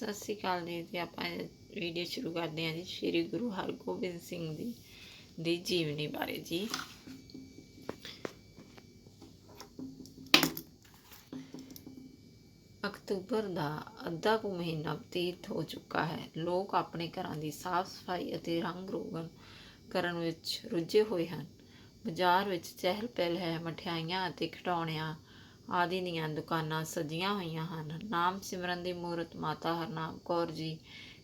ਸਤਿ ਸ੍ਰੀ ਅਕਾਲ ਜੀ ਤੇ ਆਪਾਂ ਵੀਡੀਓ ਸ਼ੁਰੂ ਕਰਦੇ ਹਾਂ ਜੀ ਸ੍ਰੀ ਗੁਰੂ ਹਰਗੋਬਿੰਦ ਸਿੰਘ ਜੀ ਦੀ ਜੀਵਨੀ ਬਾਰੇ ਜੀ। ਅਕਤੂਬਰ ਦਾ ਅੱਧਾ ਕੁ ਮਹੀਨਾ ਬਤੀਤ ਹੋ ਚੁੱਕਾ ਹੈ। ਲੋਕ ਆਪਣੇ ਘਰਾਂ ਦੀ ਸਾਫ਼ ਸਫ਼ਾਈ ਅਤੇ ਰੰਗ ਰੋਗਨ ਕਰਨ ਵਿੱਚ ਰੁੱਝੇ ਹੋਏ ਹਨ। ਬਾਜ਼ਾਰ ਵਿੱਚ ਚਹਿਲ ਪਹਿਲ ਹੈ, ਮਠਿਆਈਆਂ ਅਤੇ ਖਿਡੌਣਿਆਂ ਆਦਿ ਦੀਆਂ ਦੁਕਾਨਾਂ ਸਜੀਆਂ ਹੋਈਆਂ ਹਨ। ਨਾਮ ਸਿਮਰਨ ਦੀ ਮੂਰਤ ਮਾਤਾ ਹਰਨਾਮ ਕੌਰ ਜੀ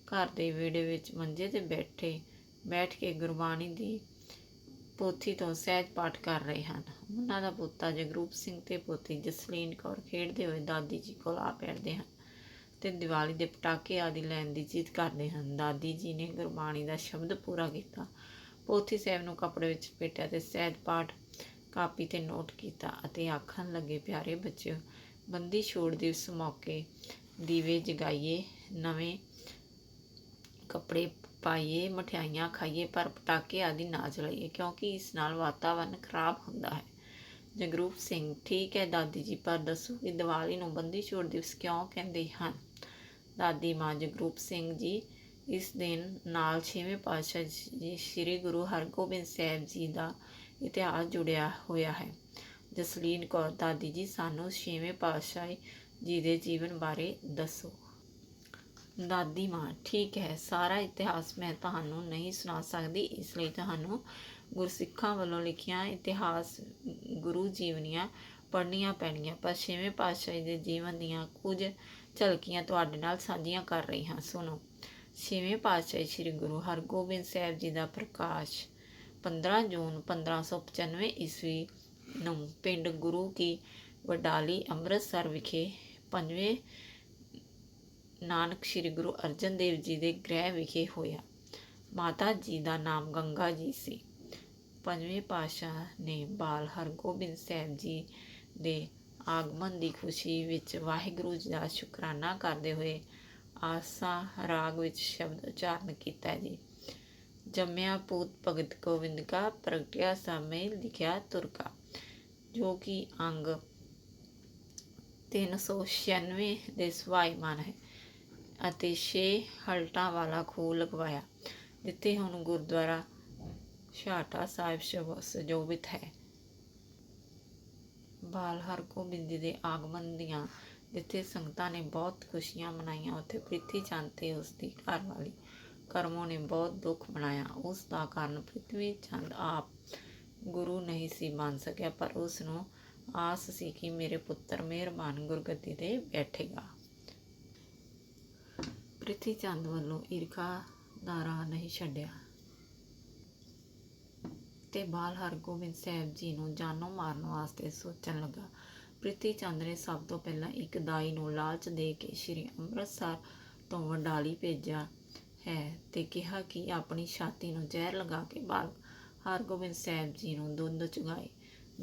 ਘਰ ਦੇ ਵਿਹੜੇ ਵਿੱਚ ਮੰਜੇ ਤੇ ਬੈਠੇ, ਬੈਠ ਕੇ ਗੁਰਬਾਣੀ ਦੀ ਪੋਥੀ ਤੋਂ ਸਹਿਜ ਪਾਠ ਕਰ ਰਹੇ ਹਨ। ਉਹਨਾਂ ਦਾ ਪੋਤਾ ਜਗਰੂਪ ਸਿੰਘ ਤੇ ਪੋਤੀ ਜਸਲੀਨ ਕੌਰ ਖੇਡਦੇ ਹੋਏ ਦਾਦੀ ਜੀ ਕੋਲ ਆ ਬੈਠਦੇ ਹਨ ਤੇ ਦੀਵਾਲੀ ਦੇ ਪਟਾਕੇ ਆਦਿ ਲੈਣ ਦੀ ਜਿੱਦ ਕਰਦੇ ਹਨ। ਦਾਦੀ ਜੀ ਨੇ ਗੁਰਬਾਣੀ ਦਾ ਸ਼ਬਦ ਪੂਰਾ ਕੀਤਾ। ਪੋਥੀ ਸਾਹਿਬ ਨੂੰ ਕੱਪੜੇ ਵਿੱਚ ਪੇਟਿਆ ਤੇ ਸਹਿਜ ਪਾਠ ਕਾਪੀ ਤੇ ਨੋਟ ਕੀਤਾ ਅਤੇ ਆਖਣ ਲੱਗੇ, ਪਿਆਰੇ ਬੱਚਿਓ, ਬੰਦੀ ਛੋੜ ਦਿਵਸ ਮੌਕੇ ਦੀਵੇ ਜਗਾਈਏ, ਨਵੇਂ ਕੱਪੜੇ ਪਾਈਏ, ਮਠਿਆਈਆਂ ਖਾਈਏ, ਪਰ ਪਟਾਕੇ ਆਦਿ ਨਾ ਚਲਾਈਏ ਕਿਉਂਕਿ ਇਸ ਨਾਲ ਵਾਤਾਵਰਨ ਖਰਾਬ ਹੁੰਦਾ ਹੈ। ਜਗਰੂਪ ਸਿੰਘ, ਠੀਕ ਹੈ ਦਾਦੀ ਜੀ, ਪਰ ਦੱਸੋ ਕਿ ਦੀਵਾਲੀ ਨੂੰ ਬੰਦੀ ਛੋੜ ਦਿਵਸ ਕਿਉਂ ਕਹਿੰਦੇ ਹਨ? ਦਾਦੀ ਮਾਂ ਜਗਰੂਪ ਸਿੰਘ ਜੀ, ਇਸ ਦਿਨ ਨਾਲ ਛੇਵੇਂ ਪਾਤਸ਼ਾਹ ਜੀ, ਸ੍ਰੀ ਗੁਰੂ ਹਰਗੋਬਿੰਦ ਸਾਹਿਬ ਜੀ ਦਾ ਇਤਿਹਾਸ ਜੁੜਿਆ ਹੋਇਆ ਹੈ। ਜਸਲੀਨ ਕੌਰ ਦਾਦੀ ਜੀ, ਸਾਨੂੰ ਛੇਵੇਂ ਪਾਤਸ਼ਾਹ ਜੀ ਦੇ ਜੀਵਨ ਬਾਰੇ ਦੱਸੋ। ਦਾਦੀ ਮਾਂ, ਠੀਕ ਹੈ, ਸਾਰਾ ਇਤਿਹਾਸ ਮੈਂ ਤੁਹਾਨੂੰ ਨਹੀਂ ਸੁਣਾ ਸਕਦੀ, ਇਸ ਲਈ ਤੁਹਾਨੂੰ ਗੁਰਸਿੱਖਾਂ ਵੱਲੋਂ ਲਿਖੀਆਂ ਇਤਿਹਾਸ ਗੁਰੂ ਜੀਵਨੀਆਂ ਪੜ੍ਹਨੀਆਂ ਪੈਣੀਆਂ ਪਰ ਛੇਵੇਂ ਪਾਤਸ਼ਾਹ ਦੇ ਜੀਵਨ ਦੀਆਂ ਕੁਝ ਝਲਕੀਆਂ ਤੁਹਾਡੇ ਨਾਲ ਸਾਂਝੀਆਂ ਕਰ ਰਹੀ ਹਾਂ। ਸੁਣੋ, ਛੇਵੇਂ ਪਾਤਸ਼ਾਹ ਸ੍ਰੀ ਗੁਰੂ ਹਰਗੋਬਿੰਦ ਸਾਹਿਬ ਜੀ ਦਾ ਪ੍ਰਕਾਸ਼ 15 ਜੂਨ 1595 ਈਸਵੀ ਨੂੰ ਪਿੰਡ ਗੁਰੂ ਕੀ ਵਡਾਲੀ ਅੰਮ੍ਰਿਤਸਰ ਵਿਖੇ ਪੰਜਵੇਂ ਨਾਨਕ ਸ੍ਰੀ ਗੁਰੂ ਅਰਜਨ ਦੇਵ ਜੀ ਦੇ ਗ੍ਰਹਿ ਵਿਖੇ ਹੋਇਆ। ਮਾਤਾ ਜੀ ਦਾ ਨਾਮ ਗੰਗਾ ਜੀ ਸੀ। ਪੰਜਵੇਂ ਪਾਤਸ਼ਾਹ ਨੇ ਬਾਲ ਹਰਗੋਬਿੰਦ ਸਾਹਿਬ ਜੀ ਦੇ ਆਗਮਨ ਦੀ ਖੁਸ਼ੀ ਵਿੱਚ ਵਾਹਿਗੁਰੂ ਜੀ ਦਾ ਸ਼ੁਕਰਾਨਾ ਕਰਦੇ ਹੋਏ ਆਸਾ ਰਾਗ ਵਿੱਚ ਸ਼ਬਦ ਉਚਾਰਨ ਕੀਤਾ ਜੀ। ਜੰਮਿਆ ਪੂਤ ਭਗਤ ਗੋਬਿੰਦ ਕਾ, ਪ੍ਰਗਟਿਆ ਸਮੇਂ ਲਿਖਿਆ ਤੁਰਕਾ, ਜੋ ਕਿ ਅੰਗ 396 ਦੇ ਸਵਾਈਮਾਨ ਹੈ ਅਤੇ 6 ਹਲਟਾਂ ਵਾਲਾ ਖੂਹ ਲਗਵਾਇਆ, ਜਿੱਥੇ ਹੁਣ ਗੁਰਦੁਆਰਾ ਛਾਟਾ ਸਾਹਿਬ ਸ਼ਬ- ਹੈ। ਬਾਲ ਹਰਗੋਬਿੰਦ ਜੀ ਦੇ ਆਗਮਨ ਦੀਆਂ ਜਿੱਥੇ ਸੰਗਤਾਂ ਨੇ ਬਹੁਤ ਖੁਸ਼ੀਆਂ ਮਨਾਈਆਂ, ਉੱਥੇ ਪ੍ਰਿਥੀ ਚੰਦ ਤੇ ਉਸ ਦੀ ਘਰਵਾਲੀ ਕਰਮੋਂ ਨੇ ਬਹੁਤ ਦੁੱਖ ਬਣਾਇਆ ਉਸ ਦਾ ਕਾਰਨ ਪ੍ਰਿਥਵੀ ਚੰਦ ਆਪ ਗੁਰੂ ਨਹੀਂ ਸੀ ਬਣ ਸਕਿਆ, ਪਰ ਉਸ ਨੂੰ ਆਸ ਸੀ ਕਿ ਮੇਰੇ ਪੁੱਤਰ ਮਿਹਰਬਾਨ ਗੁਰਗੱਦੀ ਤੇ ਬੈਠੇਗਾ। ਪ੍ਰਿਥੀ ਚੰਦ ਵੱਲੋਂ ਈਰਖਾ ਦਾ ਰਾਹ ਨਹੀਂ ਛੱਡਿਆ ਤੇ ਬਾਲ ਹਰਗੋਬਿੰਦ ਸਾਹਿਬ ਜੀ ਨੂੰ ਜਾਨੋਂ ਮਾਰਨ ਵਾਸਤੇ ਸੋਚਣ ਲੱਗਾ। ਪ੍ਰਿਥੀ ਚੰਦ ਨੇ ਸਭ ਤੋਂ ਪਹਿਲਾਂ ਇੱਕ ਦਾਈ ਨੂੰ ਲਾਲਚ ਦੇ ਕੇ ਸ੍ਰੀ ਅੰਮ੍ਰਿਤਸਰ ਤੋਂ ਵੰਡਾਲੀ ਭੇਜਿਆ। ਹੈ ਤੇ ਕਿਹਾ ਕਿ ਆਪਣੀ ਛਾਤੀ ਨੂੰ ਜ਼ਹਿਰ ਲਗਾ ਕੇ ਬਾਲ ਹਰਗੋਬਿੰਦ ਸਾਹਿਬ ਜੀ ਨੂੰ ਦੁੱਧ ਚੁਗਾਏ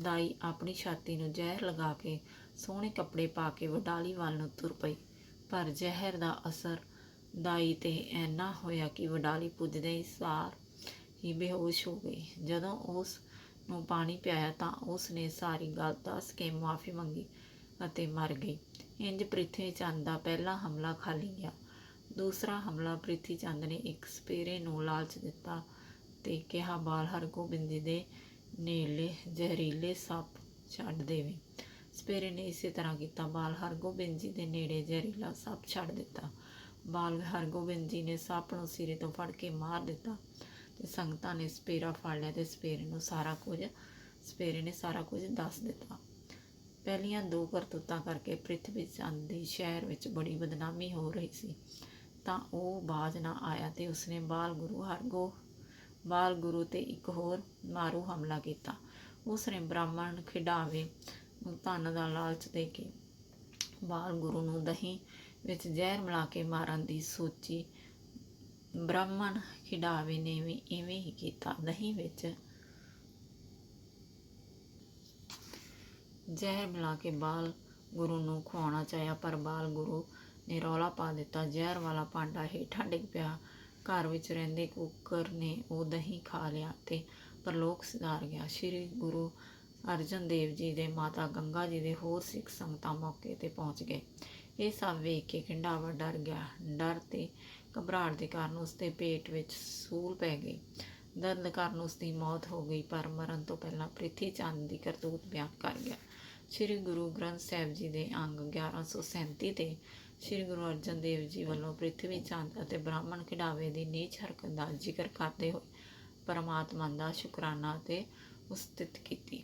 ਦਾਈ ਆਪਣੀ ਛਾਤੀ ਨੂੰ ਜ਼ਹਿਰ ਲਗਾ ਕੇ ਸੋਹਣੇ ਕੱਪੜੇ ਪਾ ਕੇ ਵਡਾਲੀ ਵੱਲ ਨੂੰ ਤੁਰ ਪਈ। ਪਰ ਜ਼ਹਿਰ ਦਾ ਅਸਰ ਦਾਈ ਤੇ ਐਨਾ ਹੋਇਆ ਕਿ ਵਡਾਲੀ ਪੁੱਜਦੇ ਹੀ ਸਾਰ ਹੀ ਬੇਹੋਸ਼ ਹੋ ਗਈ। ਜਦੋਂ ਉਸ ਨੂੰ ਪਾਣੀ ਪਿਆਇਆ ਤਾਂ ਉਸ ਨੇ ਸਾਰੀ ਗੱਲ ਦੱਸ ਕੇ ਮਾਫੀ ਮੰਗੀ ਅਤੇ ਮਰ ਗਈ। ਇੰਜ ਪ੍ਰਿਥਵੀ ਚੰਦ ਦਾ ਪਹਿਲਾ ਹਮਲਾ ਖਾਲੀ ਗਿਆ। ਦੂਸਰਾ ਹਮਲਾ ਪ੍ਰਿਥੀ ਚੰਦ ਨੇ ਇੱਕ ਸਪੇਰੇ ਨੂੰ ਲਾਲਚ ਦਿੱਤਾ ਤੇ ਕਿਹਾ, ਬਾਲ ਹਰਗੋਬਿੰਦ ਜੀ ਦੇ ਨੇਲੇ ਜ਼ਹਿਰੀਲੇ ਸੱਪ ਛੱਡ ਦੇਵੇ। ਸਪੇਰੇ ਨੇ ਇਸੇ ਤਰ੍ਹਾਂ ਕੀਤਾ। ਬਾਲ ਹਰਗੋਬਿੰਦ ਜੀ ਦੇ ਨੇੜੇ ਜ਼ਹਿਰੀਲਾ ਸੱਪ ਛੱਡ ਦਿੱਤਾ। ਬਾਲ ਹਰਗੋਬਿੰਦ ਜੀ ਨੇ ਸੱਪ ਨੂੰ ਸਿਰੇ ਤੋਂ ਫੜ ਕੇ ਮਾਰ ਦਿੱਤਾ ਤੇ ਸੰਗਤਾਂ ਨੇ ਸਪੇਰਾ ਫੜ ਲਿਆ ਤੇ ਸਪੇਰੇ ਨੂੰ ਸਾਰਾ ਕੁਝ, ਸਪੇਰੇ ਨੇ ਸਾਰਾ ਕੁਝ ਦੱਸ ਦਿੱਤਾ। ਪਹਿਲੀਆਂ ਦੋ ਕਰਤੂਤਾਂ ਕਰਕੇ ਪ੍ਰਿਥਵੀ ਚੰਦ ਦੀ ਸ਼ਹਿਰ ਵਿੱਚ ਬੜੀ ਬਦਨਾਮੀ ਹੋ ਰਹੀ ਸੀ। ਤਾਂ ਉਹ ਬਾਜ ਨਾ ਆਇਆ ਤੇ ਉਸਨੇ ਬਾਲ ਗੁਰੂ ਹਰਗੋ, ਬਾਲ ਗੁਰੂ ਤੇ ਇੱਕ ਹੋਰ ਮਾਰੂ ਹਮਲਾ ਕੀਤਾ। ਉਸਨੇ ਬ੍ਰਾਹਮਣ ਖਿਡਾਵੇ ਨੂੰ ਧਨ ਦਾ ਲਾਲਚ ਦੇ ਕੇ ਬਾਲ ਗੁਰੂ ਨੂੰ ਦਹੀਂ ਵਿੱਚ ਜ਼ਹਿਰ ਮਿਲਾ ਕੇ ਮਾਰਨ ਦੀ ਸੋਚੀ। ਬ੍ਰਾਹਮਣ ਖਿਡਾਵੇ ਨੇ ਵੀ ਇਵੇਂ ਹੀ ਕੀਤਾ। ਦਹੀਂ ਵਿੱਚ ਜ਼ਹਿਰ ਮਿਲਾ ਕੇ ਬਾਲ ਗੁਰੂ ਨੂੰ ਖਵਾਉਣਾ ਚਾਹਿਆ, ਪਰ ਬਾਲ ਗੁਰੂ ਨੇ ਰੌਲਾ ਪਾ ਦਿੱਤਾ। ਜ਼ਹਿਰ ਵਾਲਾ ਭਾਂਡਾ ਹੇਠਾਂ ਡਿੱਗ ਪਿਆ। ਘਰ ਵਿੱਚ ਰਹਿੰਦੇ ਕੁੱਕਰ ਨੇ ਉਹ ਦਹੀਂ ਖਾ ਲਿਆ ਤੇ ਪਰਲੋਕ ਸਿਧਾਰ ਗਿਆ। ਸ੍ਰੀ ਗੁਰੂ ਅਰਜਨ ਦੇਵ ਜੀ ਦੇ ਮਾਤਾ ਗੰਗਾ ਜੀ ਦੇ ਹੋਰ ਸਿੱਖ ਸੰਗਤਾਂ ਮੌਕੇ ਤੇ ਪਹੁੰਚ ਗਏ। ਇਹ ਸਭ ਵੇਖ ਕੇ ਖਿੰਡਾਵਾ ਡਰ ਗਿਆ। ਡਰ ਤੇ ਘਬਰਾਹਟ ਦੇ ਕਾਰਨ ਉਸਦੇ ਪੇਟ ਵਿੱਚ ਸੂਲ ਪੈ ਗਈ। ਦਰਦ ਕਾਰਨ ਉਸਦੀ ਮੌਤ ਹੋ ਗਈ, ਪਰ ਮਰਨ ਤੋਂ ਪਹਿਲਾਂ ਪ੍ਰਿਥੀ ਚੰਦ ਦੀ ਕਰਤੂਤ ਬਿਆਨ ਕਰ ਗਿਆ। ਸ੍ਰੀ ਗੁਰੂ ਗ੍ਰੰਥ ਸਾਹਿਬ ਜੀ ਦੇ ਅੰਗ 1137 ਤੇ ਸ੍ਰੀ ਗੁਰੂ ਅਰਜਨ ਦੇਵ ਜੀ ਵੱਲੋਂ ਪ੍ਰਿਥਵੀ ਚੰਦ ਅਤੇ ਬ੍ਰਾਹਮਣ ਖਿਡਾਵੇ ਦੀ ਨੀਚ ਹਰਕਤ ਦਾ ਜ਼ਿਕਰ ਕਰਦੇ ਹੋਏ ਪਰਮਾਤਮਾ ਦਾ ਸ਼ੁਕਰਾਨਾ ਅਤੇ ਉਸਤਤ ਕੀਤੀ।